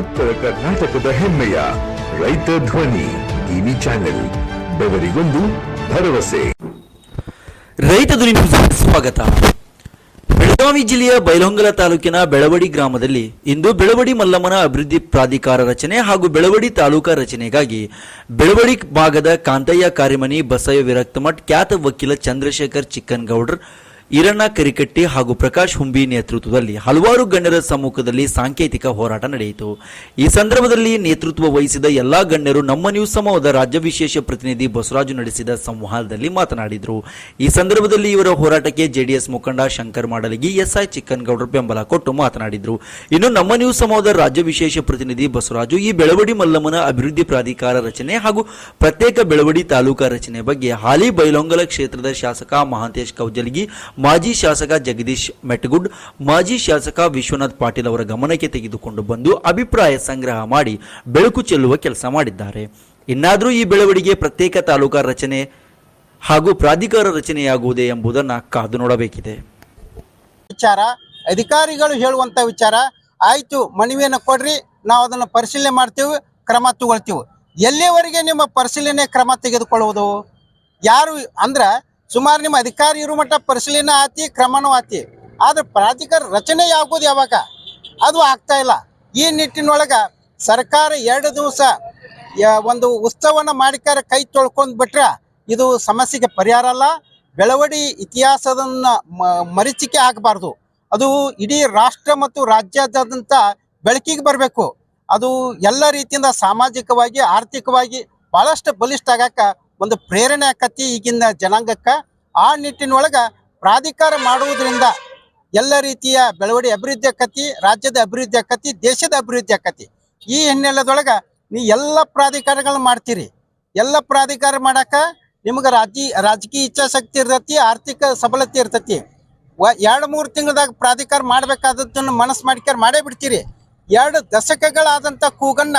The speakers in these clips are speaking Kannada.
ಉತ್ತರ ಕರ್ನಾಟಕದ ಹೆಮ್ಮೆಯ ರೈತ ಧ್ವನಿ ಟಿವಿ ಚಾನೆಲ್, ಬೆವರಿಗೊಂದು ಭರವಸೆ. ರೈತ ಧ್ವನಿ ಸ್ವಾಗತ. ಬೆಳಗಾವಿ ಜಿಲ್ಲೆಯ ಬೈಲಹೊಂಗಲ ತಾಲೂಕಿನ ಬೆಳವಡಿ ಗ್ರಾಮದಲ್ಲಿ ಇಂದು ಬೆಳವಡಿ ಮಲ್ಲಮ್ಮನ ಅಭಿವೃದ್ಧಿ ಪ್ರಾಧಿಕಾರ ರಚನೆ ಹಾಗೂ ಬೆಳವಡಿ ತಾಲೂಕಾ ರಚನೆಗಾಗಿ ಬೆಳವಡಿ ಭಾಗದ ಕಾಂತಯ್ಯ ಕಾರಿಮನಿ ಬಸಯ್ಯ ವಿರಕ್ತಮಠ್, ಖ್ಯಾತ ವಕೀಲ ಚಂದ್ರಶೇಖರ್ ಚಿಕ್ಕನ್ಗೌಡರ್ ಈರಣ್ಣ ಕರಿಕಟ್ಟಿ ಹಾಗೂ ಪ್ರಕಾಶ್ ಹುಂಬಿ ನೇತೃತ್ವದಲ್ಲಿ ಹಲವಾರು ಗಣ್ಯರ ಸಮ್ಮುಖದಲ್ಲಿ ಸಾಂಕೇತಿಕ ಹೋರಾಟ ನಡೆಯಿತು. ಈ ಸಂದರ್ಭದಲ್ಲಿ ನೇತೃತ್ವ ವಹಿಸಿದ ಎಲ್ಲಾ ಗಣ್ಯರು ನಮ್ಮ ನ್ಯೂಸ್ ಸಮೂಹದ ರಾಜ್ಯ ವಿಶೇಷ ಪ್ರತಿನಿಧಿ ಬಸವರಾಜು ನಡೆಸಿದ ಸಂವಾದದಲ್ಲಿ ಮಾತನಾಡಿದರು. ಈ ಸಂದರ್ಭದಲ್ಲಿ ಇವರ ಹೋರಾಟಕ್ಕೆ ಜೆಡಿಎಸ್ ಮುಖಂಡ ಶಂಕರ್ ಮಾಡಲಗಿ, ಎಸ್ಐ ಚಿಕ್ಕನ್ಗೌಡರು ಬೆಂಬಲ ಕೊಟ್ಟು ಮಾತನಾಡಿದರು. ಇನ್ನು ನಮ್ಮ ನ್ಯೂಸ್ ಸಮೂಹದ ರಾಜ್ಯ ವಿಶೇಷ ಪ್ರತಿನಿಧಿ ಬಸವರಾಜು ಈ ಬೆಳವಡಿ ಮಲ್ಲಮ್ಮನ ಅಭಿವೃದ್ಧಿ ಪ್ರಾಧಿಕಾರ ರಚನೆ ಹಾಗೂ ಪ್ರತ್ಯೇಕ ಬೆಳವಡಿ ತಾಲೂಕಾ ರಚನೆ ಬಗ್ಗೆ ಹಾಲಿ ಬೈಲೊಂಗಲ ಕ್ಷೇತ್ರದ ಶಾಸಕ ಮಹಾಂತೇಶ್ ಕೌಜಲಗಿ ಮಾಜಿ ಶಾಸಕ ಜಗದೀಶ್ ಮೆಟಗುಡ್, ಮಾಜಿ ಶಾಸಕ ವಿಶ್ವನಾಥ್ ಪಾಟೀಲ್ ಅವರ ಗಮನಕ್ಕೆ ತೆಗೆದುಕೊಂಡು ಬಂದು ಅಭಿಪ್ರಾಯ ಸಂಗ್ರಹ ಮಾಡಿ ಬೆಳಕು ಚೆಲ್ಲುವ ಕೆಲಸ ಮಾಡಿದ್ದಾರೆ. ಇನ್ನಾದರೂ ಈ ಬೆಳವಣಿಗೆ ಪ್ರತ್ಯೇಕ ತಾಲೂಕಾ ರಚನೆ ಹಾಗೂ ಪ್ರಾಧಿಕಾರ ರಚನೆಯಾಗುವುದೇ ಎಂಬುದನ್ನು ಕಾದು ನೋಡಬೇಕಿದೆ. ವಿಚಾರ, ಅಧಿಕಾರಿಗಳು ಹೇಳುವಂತ ವಿಚಾರ, ಆಯ್ತು ಮನವಿಯನ್ನು ಕೊಡ್ರಿ, ನಾವು ಅದನ್ನು ಪರಿಶೀಲನೆ ಮಾಡ್ತೀವಿ, ಕ್ರಮ ತಗೊಳ್ತೀವಿ. ಎಲ್ಲಿವರೆಗೆ ನಿಮ್ಮ ಪರಿಶೀಲನೆ ಕ್ರಮ ತೆಗೆದುಕೊಳ್ಳುವುದು? ಯಾರು ಅಂದ್ರ ಸುಮಾರು ನಿಮ್ಮ ಅಧಿಕಾರಿ ಇರೋ ಮಟ್ಟ ಪರಿಶೀಲನೆ ಆತಿ, ಕ್ರಮನೂ ಆತಿ. ಆದ್ರೆ ಪ್ರಾಧಿಕಾರ ರಚನೆ ಆಗೋದು ಯಾವಾಗ? ಅದು ಆಗ್ತಾ ಇಲ್ಲ. ಈ ನಿಟ್ಟಿನೊಳಗೆ ಸರ್ಕಾರ ಎರಡು ದಿವಸ ಒಂದು ಉತ್ಸವನ ಮಾಡಿಕಾರ ಕೈ ತೊಳ್ಕೊಂಡ್ ಬಿಟ್ರೆ ಇದು ಸಮಸ್ಯೆಗೆ ಪರಿಹಾರ ಅಲ್ಲ. ಬೆಳವಡಿ ಇತಿಹಾಸದನ್ನ ಮರಿಚಿಕೆ ಮರೀಚಿಕೆ ಆಗಬಾರ್ದು. ಅದು ಇಡೀ ರಾಷ್ಟ್ರ ಮತ್ತು ರಾಜ್ಯಾದ್ಯಂತ ಬೆಳಕಿಗೆ ಬರಬೇಕು. ಅದು ಎಲ್ಲ ರೀತಿಯಿಂದ ಸಾಮಾಜಿಕವಾಗಿ, ಆರ್ಥಿಕವಾಗಿ ಭಾಳಷ್ಟು ಬಲಿಷ್ಠ ಆಗಾಕ ಒಂದು ಪ್ರೇರಣೆ ಆಕತಿ ಈಗಿನ ಜನಾಂಗಕ್ಕೆ. ಆ ನಿಟ್ಟಿನೊಳಗೆ ಪ್ರಾಧಿಕಾರ ಮಾಡುವುದರಿಂದ ಎಲ್ಲ ರೀತಿಯ ಬೆಳವಣಿಗೆ ಅಭಿವೃದ್ಧಿ ಆಕತಿ, ರಾಜ್ಯದ ಅಭಿವೃದ್ಧಿ ಆಕತಿ, ದೇಶದ ಅಭಿವೃದ್ಧಿ ಆಕತಿ. ಈ ಹಿನ್ನೆಲೆದೊಳಗ ನೀ ಎಲ್ಲ ಪ್ರಾಧಿಕಾರಗಳನ್ನ ಮಾಡ್ತೀರಿ. ಎಲ್ಲ ಪ್ರಾಧಿಕಾರ ಮಾಡಕ್ಕೆ ನಿಮ್ಗೆ ರಾಜ್ಯ, ರಾಜಕೀಯ ಇಚ್ಛಾಶಕ್ತಿ ಇರ್ತೈತಿ, ಆರ್ಥಿಕ ಸಬಲತೆ ಇರ್ತೈತಿ. ವ, ಎರಡು ಮೂರು ತಿಂಗಳದಾಗ ಪ್ರಾಧಿಕಾರ ಮಾಡಬೇಕಾದದ್ದನ್ನು ಮನಸ್ಸು ಮಾಡಿಕೊಂಡು ಮಾಡೇ ಬಿಡ್ತೀರಿ. ಎರಡು ದಶಕಗಳಾದಂಥ ಕೂಗನ್ನ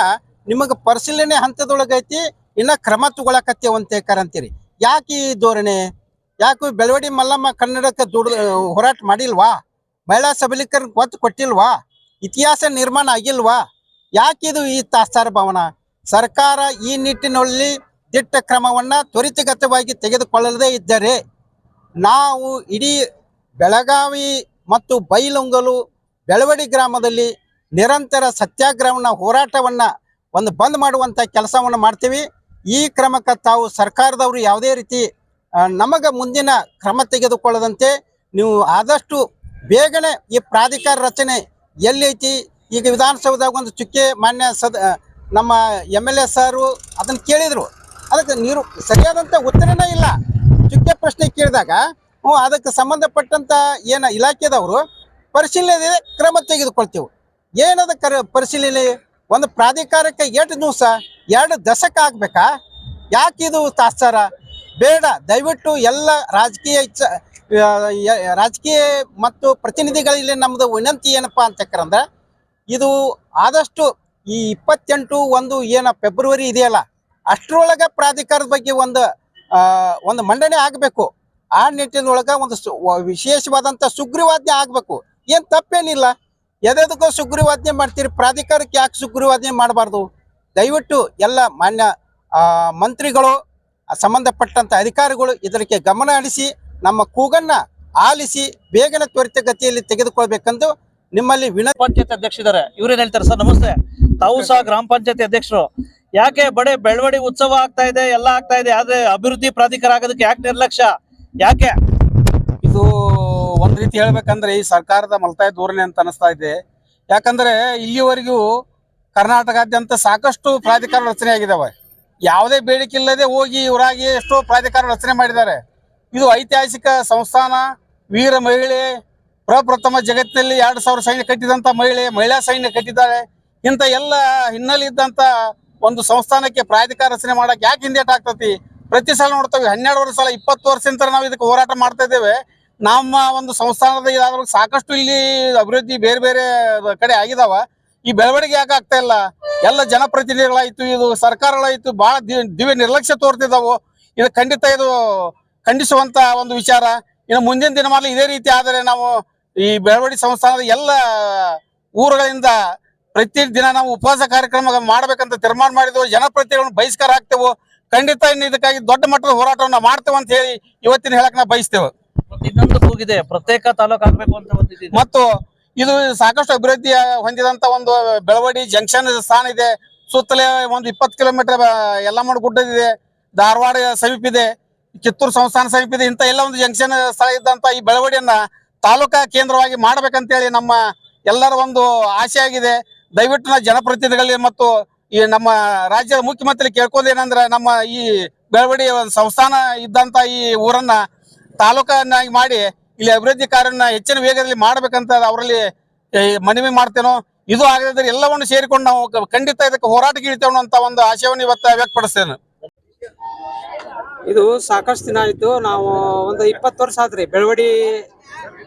ನಿಮಗೆ ಪರಿಶೀಲನೆ ಹಂತದೊಳಗೈತಿ. ಇನ್ನ ಕ್ರಮ ತಗೊಳಕತ್ತೇವ ಅಂತ ಅಂತೀರಿ. ಯಾಕೆ ಈ ಧೋರಣೆ? ಯಾಕೆ ಬೆಳವಡಿ ಮಲ್ಲಮ್ಮ ಕನ್ನಡಕ್ಕೆ ದುಡ್ದು ಹೋರಾಟ ಮಾಡಿಲ್ವಾ? ಮಹಿಳಾ ಸಬಲೀಕರಣ ಗೊತ್ತು ಕೊಟ್ಟಿಲ್ವಾ? ಇತಿಹಾಸ ನಿರ್ಮಾಣ ಆಗಿಲ್ವಾ? ಯಾಕಿದು ಈ ತಾಸ್ತಾರ ಭವನ? ಸರ್ಕಾರ ಈ ನಿಟ್ಟಿನಲ್ಲಿ ದಿಟ್ಟ ಕ್ರಮವನ್ನ ತ್ವರಿತಗತವಾಗಿ ತೆಗೆದುಕೊಳ್ಳದೇ ಇದ್ದರೆ ನಾವು ಇಡೀ ಬೆಳಗಾವಿ ಮತ್ತು ಬೈಲೊಂಗಲು ಬೆಳವಡಿ ಗ್ರಾಮದಲ್ಲಿ ನಿರಂತರ ಸತ್ಯಾಗ್ರಹವನ್ನ, ಹೋರಾಟವನ್ನ ಒಂದು ಬಂದ್ ಮಾಡುವಂತ ಕೆಲಸವನ್ನು ಮಾಡ್ತೀವಿ. ಈ ಕ್ರಮಕ್ಕೆ ತಾವು ಸರ್ಕಾರದವರು ಯಾವುದೇ ರೀತಿ ನಮಗೆ ಮುಂದಿನ ಕ್ರಮ ತೆಗೆದುಕೊಳ್ಳದಂತೆ ನೀವು ಆದಷ್ಟು ಬೇಗನೆ ಈ ಪ್ರಾಧಿಕಾರ ರಚನೆ ಎಲ್ಲೈತಿ. ಈಗ ವಿಧಾನಸೌಧದಾಗ ಒಂದು ಚುಕ್ಕೆ ಮಾನ್ಯ ಸದ ನಮ್ಮ ಎಂ ಎಲ್ ಎ ಸಾರು ಅದನ್ನು ಕೇಳಿದರು. ಅದಕ್ಕೆ ನೀರು ಸರಿಯಾದಂಥ ಉತ್ತರನೇ ಇಲ್ಲ. ಚುಕ್ಕೆ ಪ್ರಶ್ನೆ ಕೇಳಿದಾಗ, ಹ್ಞೂ, ಅದಕ್ಕೆ ಸಂಬಂಧಪಟ್ಟಂಥ ಏನು ಇಲಾಖೆದವರು ಪರಿಶೀಲನೆ ಕ್ರಮ ತೆಗೆದುಕೊಳ್ತೀವಿ. ಏನದ ಕರ, ಪರಿಶೀಲನೆ? ಒಂದು ಪ್ರಾಧಿಕಾರಕ್ಕೆ ಎಷ್ಟು ದಿವಸ? ಎರಡು ದಶಕ ಆಗ್ಬೇಕಾ? ಯಾಕಿದು ತಾತ್ಸಾರ? ಬೇಡ, ದಯವಿಟ್ಟು ಎಲ್ಲ ರಾಜಕೀಯ ರಾಜಕೀಯ ಮತ್ತು ಪ್ರತಿನಿಧಿಗಳಲ್ಲಿ ನಮ್ಮದು ವಿನಂತಿ ಏನಪ್ಪ ಅಂತಕ್ಕಂದ್ರೆ ಇದು ಆದಷ್ಟು ಈ ಇಪ್ಪತ್ತೆಂಟು ಒಂದು ಏನ ಫೆಬ್ರವರಿ ಇದೆಯಲ್ಲ, ಅಷ್ಟರೊಳಗೆ ಪ್ರಾಧಿಕಾರದ ಬಗ್ಗೆ ಒಂದು ಒಂದು ಮಂಡನೆ ಆಗಬೇಕು. ಆ ನಿಟ್ಟಿನೊಳಗೆ ಒಂದು ವಿಶೇಷವಾದಂಥ ಸುಗ್ರೀವಾಜ್ಞೆ ಆಗಬೇಕು. ಏನು ತಪ್ಪೇನಿಲ್ಲ. ಎದೆದಕ್ಕೂ ಸುಗ್ರೀವಾಜ್ಞೆ ಮಾಡ್ತೀರಿ, ಪ್ರಾಧಿಕಾರಕ್ಕೆ ಯಾಕೆ ಸುಗ್ರೀವಾಜ್ಞೆ ಮಾಡಬಾರ್ದು? ದಯವಿಟ್ಟು ಎಲ್ಲ ಮಾನ್ಯ ಆ, ಮಂತ್ರಿಗಳು ಸಂಬಂಧಪಟ್ಟಂತ ಅಧಿಕಾರಿಗಳು ಇದಕ್ಕೆ ಗಮನ ಹರಿಸಿ ನಮ್ಮ ಕೂಗನ್ನ ಆಲಿಸಿ ಬೇಗನೆ ತ್ವರಿತಗತಿಯಲ್ಲಿ ತೆಗೆದುಕೊಳ್ಬೇಕೆಂದು ನಿಮ್ಮಲ್ಲಿ ವಿನ ಪಂಚಾಯತ್ ಅಧ್ಯಕ್ಷರಿದ್ದಾರೆ. ಇವ್ರೇನ್ ಹೇಳ್ತಾರೆ ಸರ್? ನಮಸ್ತೆ. ತಾವು ಸಹ ಗ್ರಾಮ ಪಂಚಾಯತಿ ಅಧ್ಯಕ್ಷರು. ಯಾಕೆ ಬಡೆ ಬೆಳವಡಿ ಉತ್ಸವ ಆಗ್ತಾ ಇದೆ ಎಲ್ಲ ಆಗ್ತಾ ಇದೆ ಆದ್ರೆ ಅಭಿವೃದ್ಧಿ ಪ್ರಾಧಿಕಾರ ಆಗೋದಕ್ಕೆ ಯಾಕೆ ನಿರ್ಲಕ್ಷ್ಯ? ಯಾಕೆ? ಇದು ಒಂದ್ ರೀತಿ ಹೇಳ್ಬೇಕಂದ್ರೆ ಈ ಸರ್ಕಾರದ ಮಲ್ತಾಯ ಧೋರಣೆ ಅಂತ ಅನಿಸ್ತಾ ಇದೆ. ಯಾಕಂದ್ರೆ ಇಲ್ಲಿವರೆಗೂ ಕರ್ನಾಟಕಾದ್ಯಂತ ಸಾಕಷ್ಟು ಪ್ರಾಧಿಕಾರ ರಚನೆ ಆಗಿದಾವೆ. ಯಾವುದೇ ಬೇಡಿಕೆ ಇಲ್ಲದೆ ಹೋಗಿ ಇವರಾಗಿ ಎಷ್ಟೋ ಪ್ರಾಧಿಕಾರ ರಚನೆ ಮಾಡಿದ್ದಾರೆ. ಇದು ಐತಿಹಾಸಿಕ ಸಂಸ್ಥಾನ, ವೀರ ಮಹಿಳೆ, ಪ್ರಪ್ರಥಮ ಜಗತ್ತಿನಲ್ಲಿ ಎರಡು ಸಾವಿರ ಸೈನ್ಯ ಕಟ್ಟಿದಂತ ಮಹಿಳೆ, ಮಹಿಳಾ ಸೈನ್ಯ ಕಟ್ಟಿದ್ದಾರೆ. ಇಂಥ ಎಲ್ಲ ಹಿನ್ನೆಲೆ ಇದ್ದಂಥ ಒಂದು ಸಂಸ್ಥಾನಕ್ಕೆ ಪ್ರಾಧಿಕಾರ ರಚನೆ ಮಾಡಕ್ ಯಾಕೆ ಹಿಂದೇಟ್ ಆಗ್ತತಿ? ಪ್ರತಿ ಸಲ ನೋಡ್ತೇವೆ ಹನ್ನೆರಡು ವರ್ಷ ಸಲ, ಇಪ್ಪತ್ತು ವರ್ಷದಿಂದ ನಾವು ಇದಕ್ಕೆ ಹೋರಾಟ ಮಾಡ್ತಾ ಇದ್ದೇವೆ. ನಮ್ಮ ಒಂದು ಸಂಸ್ಥಾನದ ಇದಾದ್ರೂ ಸಾಕಷ್ಟು ಇಲ್ಲಿ ಅಭಿವೃದ್ಧಿ ಬೇರೆ ಬೇರೆ ಕಡೆ ಆಗಿದಾವ. ಈ ಬೆಳವಣಿಗೆ ಯಾಕೆ ಆಗ್ತಾ ಇಲ್ಲ? ಎಲ್ಲ ಜನಪ್ರತಿನಿಧಿಗಳಾಯ್ತು ಇದು ಸರ್ಕಾರಗಳಾಯ್ತು ಬಹಳ ದಿವ್ಯ ನಿರ್ಲಕ್ಷ್ಯ ತೋರ್ತಿದ್ದಾವು ಇದು ಖಂಡಿತ ಇದು ಖಂಡಿಸುವಂತ ಒಂದು ವಿಚಾರ. ಇನ್ನು ಮುಂದಿನ ದಿನಮಾನ ಇದೇ ರೀತಿ ಆದರೆ ನಾವು ಈ ಬೆಳವಣಿಗೆ ಸಂಸ್ಥಾನದ ಎಲ್ಲ ಊರುಗಳಿಂದ ಪ್ರತಿ ದಿನ ನಾವು ಉಪವಾಸ ಕಾರ್ಯಕ್ರಮ ಮಾಡಬೇಕಂತ ತೀರ್ಮಾನ ಮಾಡಿದ್ವು. ಜನಪ್ರತಿನಿಧಿಗಳನ್ನು ಬಹಿಷ್ಕಾರ ಆಗ್ತೇವೆ ಖಂಡಿತ ಇನ್ನು ಇದಕ್ಕಾಗಿ ದೊಡ್ಡ ಮಟ್ಟದ ಹೋರಾಟವನ್ನ ಮಾಡ್ತೇವೆ ಅಂತ ಹೇಳಿ ಇವತ್ತಿನ ಹೇಳಕ್ ನಾವು ಬಯಸ್ತೇವೆ. ಇನ್ನೊಂದು ಕೂಗಿದೆ. ಪ್ರತ್ಯೇಕ ತಾಲೂಕು ಆಗ್ಬೇಕು ಅಂತ ಮತ್ತು ಇದು ಸಾಕಷ್ಟು ಅಭಿವೃದ್ಧಿ ಹೊಂದಿದಂತ ಒಂದು ಬೆಳವಡಿ ಜಂಕ್ಷನ್ ಸ್ಥಾನ ಇದೆ. ಸುತ್ತಲೇ ಒಂದು ಇಪ್ಪತ್ತು ಕಿಲೋಮೀಟರ್ ಯಲ್ಲಮ್ಮನ ಗುಡ್ಡದಿದೆ, ಧಾರವಾಡ ಸಮೀಪ ಇದೆ ಕಿತ್ತೂರು ಸಂಸ್ಥಾನ ಸಮೀಪ ಇದೆ ಇಂಥ ಎಲ್ಲ ಒಂದು ಜಂಕ್ಷನ್ ಸ್ಥಳ ಇದ್ದಂತ ಈ ಬೆಳವಡಿಯನ್ನ ತಾಲೂಕಾ ಕೇಂದ್ರವಾಗಿ ಮಾಡ್ಬೇಕಂತೇಳಿ ನಮ್ಮ ಎಲ್ಲರ ಒಂದು ಆಸೆ ಆಗಿದೆ. ದಯವಿಟ್ಟು ನಾವು ಜನಪ್ರತಿನಿಧಿಗಳಲ್ಲಿ ಮತ್ತು ಈ ನಮ್ಮ ರಾಜ್ಯದ ಮುಖ್ಯಮಂತ್ರಿ ಏನಂದ್ರೆ ನಮ್ಮ ಈ ಬೆಳವಡಿ ಸಂಸ್ಥಾನ ಇದ್ದಂತ ಈ ಊರನ್ನ ತಾಲೂಕನ್ನಾಗಿ ಮಾಡಿ ಇಲ್ಲಿ ಅಭಿವೃದ್ಧಿ ಕಾರ್ಯನ ಹೆಚ್ಚಿನ ವೇಗದಲ್ಲಿ ಮಾಡಬೇಕಂತ ಅವರಲ್ಲಿ ಮನವಿ ಮಾಡ್ತೇನೋ, ಇದು ಆಗದಿದ್ರೆ ಎಲ್ಲವನ್ನು ಸೇರಿಕೊಂಡು ನಾವು ಖಂಡಿತ ಇದಕ್ಕೆ ಹೋರಾಟಕ್ಕೆ ಇಳಿತೇವೆ ಅಂತ ಒಂದು ಆಶಯವನ್ನು ಇವತ್ತು ವ್ಯಕ್ತಪಡಿಸ್ತೇನೆ. ಇದು ಸಾಕಷ್ಟು ದಿನ ಆಯ್ತು. ನಾವು ಒಂದು ಇಪ್ಪತ್ತು ವರ್ಷ ಆತ್ರಿ ಬೆಳವಡಿ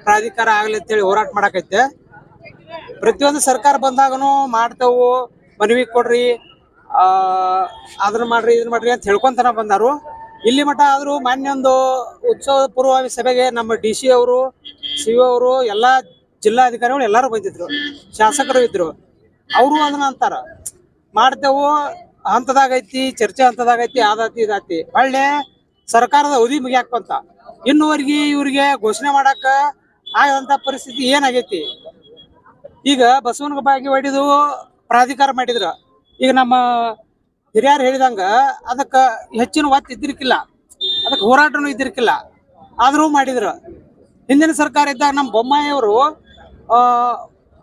ಪ್ರಾಧಿಕಾರ ಆಗ್ಲಿ ಅಂತೇಳಿ ಹೋರಾಟ ಮಾಡಕೈತೆ. ಪ್ರತಿಯೊಂದು ಸರ್ಕಾರ ಬಂದಾಗನು ಮಾಡ್ತೇವು. ಮನವಿ ಕೊಡ್ರಿ. ಆ, ಅದನ್ನ ಮಾಡ್ರಿ, ಇದನ್ನ ಮಾಡ್ರಿ ಅಂತ ಹೇಳ್ಕೊಂತನ ಬಂದಾರು. ಇಲ್ಲಿ ಮಠ ಆದರೂ ಮಾನ್ಯ ಒಂದು ಉತ್ಸವ ಪೂರ್ವಭಾವಿ ಸಭೆಗೆ ನಮ್ಮ ಡಿ ಸಿ ಅವರು ಸಿ ಅವರು, ಎಲ್ಲಾ ಜಿಲ್ಲಾಧಿಕಾರಿಗಳು ಎಲ್ಲರೂ ಬಂದಿದ್ರು. ಶಾಸಕರು ಇದ್ರು. ಅವರು ಅದನ್ನ ಅಂತಾರ. ಮಾಡ್ತೇವು, ಹಂತದಾಗೈತಿ, ಚರ್ಚೆ ಹಂತದಾಗೈತಿ, ಆದಾತಿ ಇದಾತಿ. ಒಳ್ಳೆ ಸರ್ಕಾರದ ಅವಧಿ ಮುಗಿಯಾಕಂತ. ಇನ್ನುವರೆಗೆ ಇವ್ರಿಗೆ ಘೋಷಣೆ ಮಾಡಾಕ ಆಗದಂತ ಪರಿಸ್ಥಿತಿ ಏನಾಗೈತಿ? ಈಗ ಬಸವನ ಬಾಗಿ ಹೊಡಿದು ಪ್ರಾಧಿಕಾರ ಮಾಡಿದ್ರ. ಈಗ ನಮ್ಮ ಹಿರಿಯರು ಹೇಳಿದಂಗ ಅದಕ್ಕ ಹೆಚ್ಚಿನ ಒತ್ತು ಇದ್ದಿರ್ಕಿಲ್ಲ. ಅದಕ್ಕೆ ಹೋರಾಟನೂ ಇದ್ದಿರ್ಕಿಲ್ಲ. ಆದರೂ ಮಾಡಿದ್ರು. ಹಿಂದಿನ ಸರ್ಕಾರ ಇದ್ದಾಗ ನಮ್ಮ ಬೊಮ್ಮಾಯಿಯವರು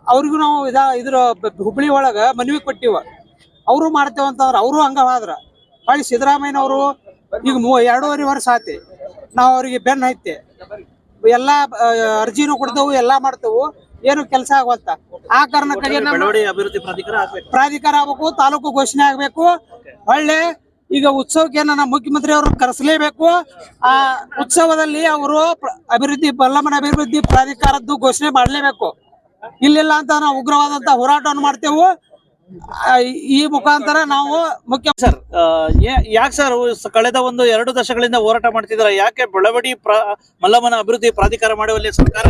ಅವ್ರಿಗೂ ನಾವು ಇದ, ಇದ್ರ ಹುಬ್ಳಿ ಒಳಗ ಮನವಿ ಕೊಟ್ಟಿವ. ಅವರು ಮಾಡ್ತೇವೆ ಅಂತಂದ್ರೆ ಅವರು ಹಂಗ ಹೋದ್ರ ಸಿದ್ದರಾಮಯ್ಯನವರು ಈಗ ಮೂ ಎರಡೂವರೆ ವರ್ಷ ಆತಿ. ನಾವು ಅವರಿಗೆ ಬೆನ್ನ ಹೈತೆ ಎಲ್ಲಾ ಅರ್ಜಿನೂ ಕೊಡ್ತೇವು ಎಲ್ಲಾ ಮಾಡ್ತೇವು. ಏನು ಕೆಲಸ ಆಗವಲ್ತ ಆ ಕಾರಣಕ್ಕಾಗಿ ನಮ್ಮ ಅಭಿವೃದ್ಧಿ ಪ್ರಾಧಿಕಾರ ಆಗ್ಬೇಕು. ಪ್ರಾಧಿಕಾರ ಆಗ್ಬೇಕು ತಾಲೂಕು ಘೋಷಣೆ ಆಗ್ಬೇಕು. ಒಳ್ಳೆ ಈಗ ಉತ್ಸವಕ್ಕೆ ನನ್ನ ಮುಖ್ಯಮಂತ್ರಿ ಅವರು ಕರೆಸಲೇಬೇಕು. ಆ ಉತ್ಸವದಲ್ಲಿ ಅವರು ಅಭಿವೃದ್ಧಿ ಬಲ್ಲಮನ ಅಭಿವೃದ್ಧಿ ಪ್ರಾಧಿಕಾರದ್ದು ಘೋಷಣೆ ಮಾಡಲೇಬೇಕು. ಇಲ್ಲಿಲ್ಲ ಅಂತ ನಾವು ಉಗ್ರವಾದಂತ ಹೋರಾಟವನ್ನು ಮಾಡ್ತೇವೆ. ಈ ಮುಖಾಂತರ ನಾವು ಮುಖ್ಯ ಸರ್ ಯಾಕೆ ಸರ್ ಕಳೆದ ಒಂದು ಎರಡು ದಶಕಗಳಿಂದ ಹೋರಾಟ ಮಾಡ್ತಿದಾರೆ? ಯಾಕೆ ಬೆಳವಡಿ ಪ್ರ ಮಲ್ಲಮ್ಮನ ಅಭಿವೃದ್ಧಿ ಪ್ರಾಧಿಕಾರ ಮಾಡುವಲ್ಲಿ ಸರ್ಕಾರ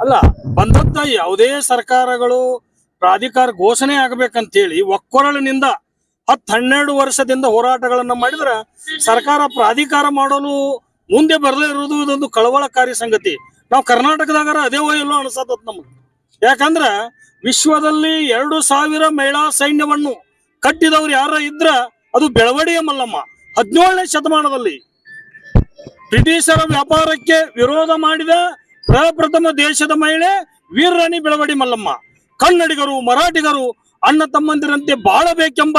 ಅಲ್ಲ ಬಂದಂತ ಯಾವುದೇ ಸರ್ಕಾರಗಳು ಪ್ರಾಧಿಕಾರ ಘೋಷಣೆ ಆಗ್ಬೇಕಂತೇಳಿ ಒಕ್ಕೊರಳಿನಿಂದ ಹತ್ತು ಹನ್ನೆರಡು ವರ್ಷದಿಂದ ಹೋರಾಟಗಳನ್ನ ಮಾಡಿದ್ರ ಸರ್ಕಾರ ಪ್ರಾಧಿಕಾರ ಮಾಡಲು ಮುಂದೆ ಬರದೇ ಇರುವುದು ಇದೊಂದು ಕಳವಳಕಾರಿ ಸಂಗತಿ. ನಾವು ಕರ್ನಾಟಕದಾಗ ಅದೇ ಎಲ್ಲೋ ಅನ್ಸತ್ತ ನಮ್ಗೆ. ಯಾಕಂದ್ರ ವಿಶ್ವದಲ್ಲಿ ಎರಡು ಸಾವಿರ ಮಹಿಳಾ ಸೈನ್ಯವನ್ನು ಕಟ್ಟಿದವ್ರು ಯಾರ ಇದ್ರ ಅದು ಬೆಳವಡಿಯ ಮಲ್ಲಮ್ಮ. ಹದಿನೇಳನೇ ಶತಮಾನದಲ್ಲಿ ಬ್ರಿಟಿಷರ ವ್ಯಾಪಾರಕ್ಕೆ ವಿರೋಧ ಮಾಡಿದ ಪ್ರಪ್ರಥಮ ದೇಶದ ಮಹಿಳೆ ವೀರರಾಣಿ ಬೆಳವಡಿ ಮಲ್ಲಮ್ಮ. ಕನ್ನಡಿಗರು, ಮರಾಠಿಗರು, ಅಣ್ಣ ತಮ್ಮಂದಿರಂತೆ ಬಾಳಬೇಕೆಂಬ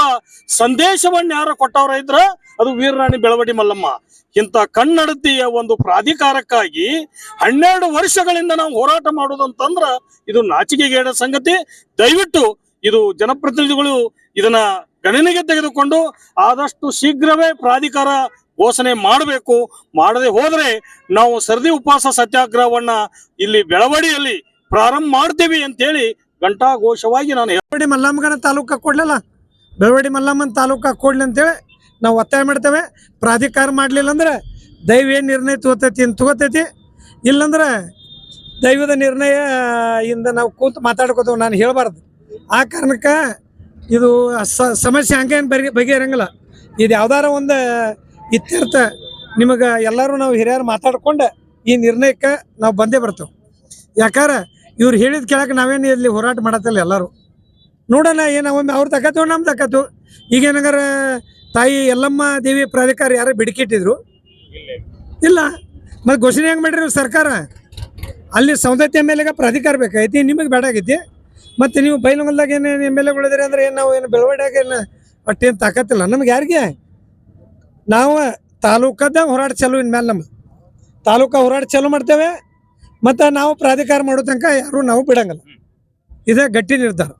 ಸಂದೇಶವನ್ನ ಯಾರ ಕೊಟ್ಟವರ ಇದ್ರ ಅದು ವೀರರಾಣಿ ಬೆಳವಡಿ ಮಲ್ಲಮ್ಮ. ಇಂತ ಕನ್ನಡತಿಯ ಒಂದು ಪ್ರಾಧಿಕಾರಕ್ಕಾಗಿ ಹನ್ನೆರಡು ವರ್ಷಗಳಿಂದ ನಾವು ಹೋರಾಟ ಮಾಡುವುದಂತಂದ್ರ ಇದು ನಾಚಿಕೆಗೇಡ ಸಂಗತಿ. ದಯವಿಟ್ಟು ಇದು ಜನಪ್ರತಿನಿಧಿಗಳು ಇದನ್ನ ಗಣನೆಗೆ ತೆಗೆದುಕೊಂಡು ಆದಷ್ಟು ಶೀಘ್ರವೇ ಪ್ರಾಧಿಕಾರ ಘೋಷಣೆ ಮಾಡಬೇಕು. ಮಾಡದೆ ಹೋದರೆ ನಾವು ಸರದಿ ಉಪವಾಸ ಸತ್ಯಾಗ್ರಹವನ್ನ ಇಲ್ಲಿ ಬೆಳವಡಿಯಲ್ಲಿ ಪ್ರಾರಂಭ ಮಾಡ್ತೀವಿ ಅಂತೇಳಿ ಘಂಟಾಘೋಷವಾಗಿ ನಾನು ಬೆಳವಡಿ ಮಲ್ಲಮ್ಮಗನ ತಾಲೂಕ ಕೊಡ್ಲಲ್ಲ? ಬೆಳವಡಿ ಮಲ್ಲಮ್ಮನ ತಾಲೂಕ ಕೊಡ್ಲಿ ಅಂತೇಳಿ ನಾವು ಒತ್ತಾಯ ಮಾಡ್ತೇವೆ. ಪ್ರಾಧಿಕಾರ ಮಾಡಲಿಲ್ಲ ಅಂದ್ರೆ ದೈವ ಏನು ನಿರ್ಣಯ ತಗೋತೈತಿ ಅಂತ ತಗೋತೈತಿ. ಇಲ್ಲಂದ್ರೆ ದೈವದ ನಿರ್ಣಯ ಇಂದ ನಾವು ಕೂತು ಮಾತಾಡ್ಕೋತೇವೆ ನಾನು ಹೇಳಬಾರ್ದು. ಆ ಕಾರಣಕ್ಕೆ ಇದು ಸಮಸ್ಯೆ ಹಂಗೇನು ಬಗೆ ಬಗೆಹರಂಗಿಲ್ಲ ಇದು ಯಾವ್ದಾರ ಒಂದು ಇತ್ಯರ್ಥ ನಿಮಗೆ ಎಲ್ಲರೂ ನಾವು ಹಿರಿಯರು ಮಾತಾಡ್ಕೊಂಡು ಈ ನಿರ್ಣಯಕ್ಕೆ ನಾವು ಬಂದೇ ಬರ್ತೇವೆ. ಯಾಕಾರ ಇವ್ರು ಹೇಳಿದ ಕೇಳಕ್ಕೆ ನಾವೇನು ಇಲ್ಲಿ ಹೋರಾಟ ಮಾಡತ್ತಲ್ಲ ಎಲ್ಲರೂ. ನೋಡೋಣ, ಏನು ಒಮ್ಮೆ ಅವ್ರು ತಕ್ಕತ್ತು ನಮ್ಮ ತಕ್ಕತ್ತು ಈಗ ಏನಂಗಾರ ತಾಯಿ ಎಲ್ಲಮ್ಮ ದೇವಿ ಪ್ರಾಧಿಕಾರ ಯಾರು ಬಿಡುಕಿಟ್ಟಿದ್ರು? ಇಲ್ಲ. ಮತ್ತು ಘೋಷಣೆ ಹೆಂಗೆ ಮಾಡ್ರಿ ಸರ್ಕಾರ? ಅಲ್ಲಿ ಸೌಂದತ್ಯ ಎಂ ಎಲ್ ಎಗೆ ಪ್ರಾಧಿಕಾರ ಬೇಕಾಗೈತಿ, ನಿಮಗೆ ಬೇಡಾಗೈತಿ ಮತ್ತು ನೀವು ಬೈಲಂಗಲ್ದಾಗ ಏನು ಎಂ ಎಲ್ ಎಗಳಿದ್ರಿ ಅಂದ್ರೆ ಏನು ನಾವು ಏನು ಬೆಳವಣಿಗೆ ಏನು ಅಷ್ಟೇನು ತಾಕತ್ತಿಲ್ಲ. ನಮ್ಗೆ ಯಾರಿಗೆ? ನಾವು ತಾಲೂಕದ ಹೋರಾಟ ಚಲುವಿನ ಇನ್ಮೇಲೆ ನಮ್ಮ ತಾಲೂಕು ಹೋರಾಟ ಚಾಲೂ ಮಾಡ್ತೇವೆ, ಮತ್ತು ನಾವು ಪ್ರಾಧಿಕಾರ ಮಾಡೋ ತನಕ ಯಾರು ನಾವು ಬಿಡಂಗಿಲ್ಲ. ಇದೇ ಗಟ್ಟಿ ನಿರ್ಧಾರ.